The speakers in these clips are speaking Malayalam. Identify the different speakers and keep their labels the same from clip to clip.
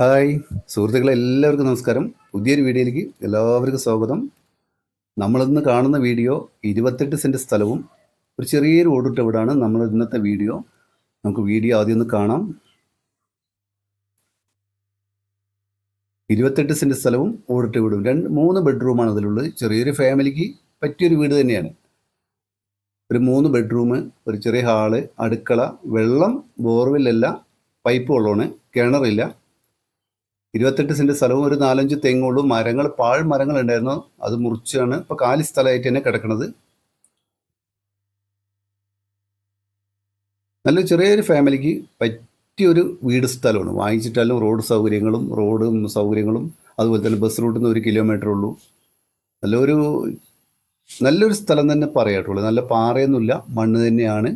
Speaker 1: ഹായ് സുഹൃത്തുക്കളെ എല്ലാവർക്കും നമസ്കാരം. പുതിയൊരു വീഡിയോയിലേക്ക് എല്ലാവർക്കും സ്വാഗതം. നമ്മളിന്ന് കാണുന്ന വീഡിയോ ഇരുപത്തെട്ട് സെന്റ് സ്ഥലവും ഒരു ചെറിയൊരു ഓടിട്ട വീടാണ് നമ്മൾ ഇന്നത്തെ വീഡിയോ. നമുക്ക് വീഡിയോ ആദ്യം ഒന്ന് കാണാം. ഇരുപത്തെട്ട് സെന്റ് സ്ഥലവും ഓടിട്ട വീടും. രണ്ട് മൂന്ന് ബെഡ്റൂമാണ് അതിലുള്ളത്. ചെറിയൊരു ഫാമിലിക്ക് പറ്റിയൊരു വീട് തന്നെയാണ്. ഒരു മൂന്ന് ബെഡ്റൂം ഒരു ചെറിയ ഹാൾ അടുക്കള വെള്ളം ബോർവെല്ലല്ല പൈപ്പ് വെള്ളമാണ് കിണറില്ല. ഇരുപത്തെട്ട് സെന്റ് സ്ഥലവും ഒരു നാലഞ്ച് തെങ്ങുള്ളൂ. മരങ്ങൾ പാഴ് മരങ്ങൾ ഉണ്ടായിരുന്നു. അത് മുറിച്ചാണ്. ഇപ്പൊ കാലി സ്ഥലമായിട്ട് തന്നെ കിടക്കുന്നത് നല്ല ചെറിയൊരു ഫാമിലിക്ക് പറ്റിയൊരു വീട് സ്ഥലമാണ്. വാങ്ങിച്ചിട്ടാലും റോഡ് സൗകര്യങ്ങളും റോഡ് സൗകര്യങ്ങളും അതുപോലെ തന്നെ ബസ് റൂട്ടിൽ നിന്ന് ഒരു കിലോമീറ്റർ ഉള്ളൂ. നല്ലൊരു നല്ലൊരു സ്ഥലം തന്നെ പറയാട്ടുള്ളൂ. നല്ല പാറയൊന്നുമില്ല. മണ്ണ് തന്നെയാണ്.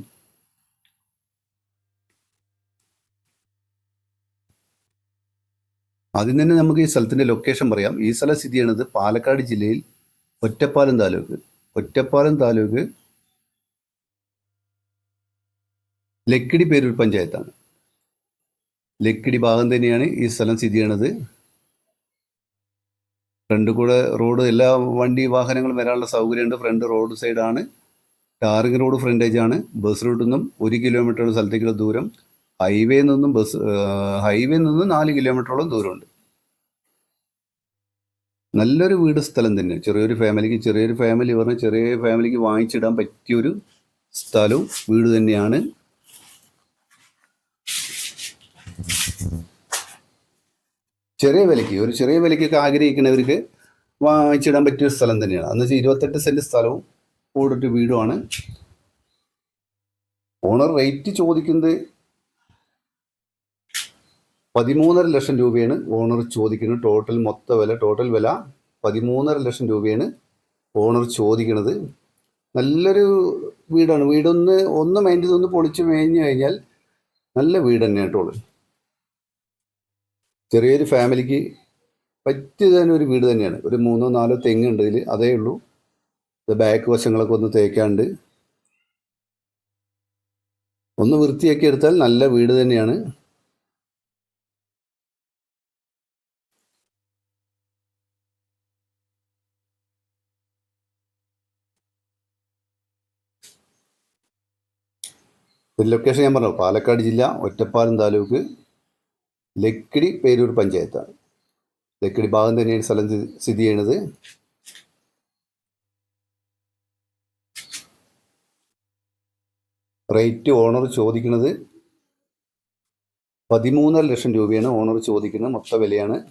Speaker 1: ആദ്യം തന്നെ നമുക്ക് ഈ സ്ഥലത്തിന്റെ ലൊക്കേഷൻ പറയാം. ഈ സ്ഥലം സ്ഥിതി ചെയ്യുന്നത് പാലക്കാട് ജില്ലയിൽ ഒറ്റപ്പാലം താലൂക്ക്. ഒറ്റപ്പാലം താലൂക്ക് ലക്കിടി പേരൂർ പഞ്ചായത്താണ്. ലക്കിടി ഭാഗം തന്നെയാണ് ഈ സ്ഥലം സ്ഥിതി ചെയ്യണത് ഫ്രണ്ട് കൂടെ റോഡ് എല്ലാ വണ്ടി വാഹനങ്ങളും വരാനുള്ള സൗകര്യമുണ്ട്. ഫ്രണ്ട് റോഡ് സൈഡാണ് ടാറിംഗ് റോഡ് ഫ്രണ്ടേജ് ആണ്. ബസ് റൂട്ടിൽ നിന്നും ഒരു കിലോമീറ്റർ സ്ഥലത്തേക്കുള്ള ദൂരം. ഹൈവേ നിന്നും ബസ് ഹൈവേ നിന്നും നാല് കിലോമീറ്ററോളം ദൂരമുണ്ട്. നല്ലൊരു വീട് സ്ഥലം തന്നെ. ചെറിയൊരു ഫാമിലിക്ക് ചെറിയൊരു ഫാമിലി പറഞ്ഞാൽ ചെറിയ ഫാമിലിക്ക് വാങ്ങിച്ചിടാൻ പറ്റിയൊരു സ്ഥലവും വീട് തന്നെയാണ്. ചെറിയ വിലയ്ക്ക് ഒരു ചെറിയ വിലയ്ക്കൊക്കെ ആഗ്രഹിക്കുന്നവർക്ക് വാങ്ങിച്ചിടാൻ പറ്റിയ സ്ഥലം തന്നെയാണ്. എന്ന് വെച്ചാൽ ഇരുപത്തെട്ട് സെന്റ് സ്ഥലവും കൂടിട്ട് വീടുമാണ്. ഓണർ റേറ്റ് ചോദിക്കുന്നത് പതിമൂന്നര ലക്ഷം രൂപയാണ് ഓണർ ചോദിക്കുന്നത്. ടോട്ടൽ മൊത്ത വില ടോട്ടൽ വില പതിമൂന്നര ലക്ഷം രൂപയാണ് ഓണർ ചോദിക്കുന്നത്. നല്ലൊരു വീടാണ്. വീടൊന്ന് ഒന്ന് മൈൻഡ് ഒന്ന് പൊളിച്ച് മേഞ്ഞു കഴിഞ്ഞാൽ നല്ല വീട് തന്നെ കേട്ടോളൂ ചെറിയൊരു ഫാമിലിക്ക് പറ്റിയ തന്നെ ഒരു വീട് തന്നെയാണ്. ഒരു മൂന്നോ നാലോ തെങ്ങുണ്ട് ഇതിൽ അതേ ഉള്ളൂ. ബാക്ക് വശങ്ങളൊക്കെ ഒന്ന് തേക്കാണ്ട്. ഒന്ന് വൃത്തിയാക്കി എടുത്താൽ നല്ല വീട് തന്നെയാണ്. ഒരു ലൊക്കേഷൻ ഞാൻ പറഞ്ഞു പാലക്കാട് ജില്ല ഒറ്റപ്പാലം താലൂക്ക് ലക്കിടി പേരൂർ പഞ്ചായത്താണ്. ലക്കിടി ഭാഗം തന്നെയാണ് സ്ഥലം സ്ഥി- സ്ഥിതി ചെയ്യണത് റേറ്റ് ഓണർ ചോദിക്കുന്നത് പതിമൂന്നര ലക്ഷം രൂപയാണ് ഓണർ ചോദിക്കുന്നത്. മൊത്ത വിലയാണ്.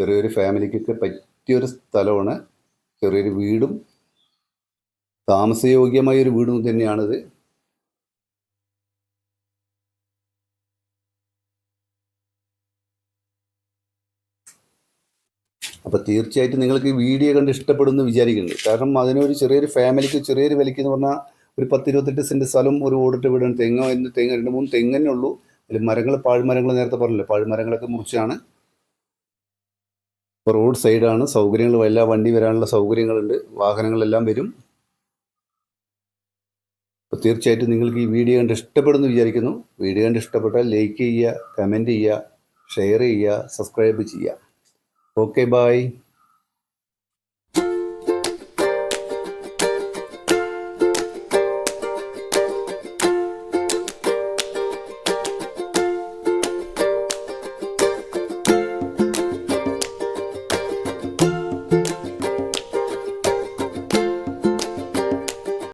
Speaker 1: ചെറിയൊരു ഫാമിലിക്കൊക്കെ പറ്റിയൊരു സ്ഥലമാണ്. ചെറിയൊരു വീടും താമസയോഗ്യമായ ഒരു വീടും തന്നെയാണിത്. അപ്പോൾ തീർച്ചയായിട്ടും നിങ്ങൾക്ക് ഈ വീഡിയോ കണ്ട് ഇഷ്ടപ്പെടുമെന്ന് വിചാരിക്കുന്നുണ്ട് കാരണം അതിനൊരു ചെറിയൊരു ഫാമിലിക്ക് ചെറിയൊരു വിലയ്ക്ക് എന്ന് പറഞ്ഞാൽ ഒരു പത്തിരുപത്തെട്ട് സെന്റ് സ്ഥലം ഒരു ഓടിട്ട് വീടാണ് തെങ്ങ് എന്ന് തെങ്ങ് രണ്ട് മൂന്ന് തെങ്ങ് തന്നെ ഉള്ളൂ. അതിൽ മരങ്ങൾ പാഴ്മരങ്ങൾ നേരത്തെ പറഞ്ഞില്ലേ? പാഴ്മരങ്ങളൊക്കെ മുറിച്ചാണ്. ഇപ്പോൾ റോഡ് സൈഡാണ് സൗകര്യങ്ങൾ എല്ലാ വണ്ടി വരാനുള്ള സൗകര്യങ്ങളുണ്ട്. വാഹനങ്ങളെല്ലാം വരും. അപ്പോൾ തീർച്ചയായിട്ടും നിങ്ങൾക്ക് ഈ വീഡിയോ കണ്ട് ഇഷ്ടപ്പെടുമെന്ന് വിചാരിക്കുന്നു. വീഡിയോ കണ്ട് ഇഷ്ടപ്പെട്ടാൽ ലൈക്ക് ചെയ്യുക കമന്റ് ചെയ്യുക ഷെയർ ചെയ്യുക സബ്സ്ക്രൈബ് ചെയ്യുക. Okay, bye.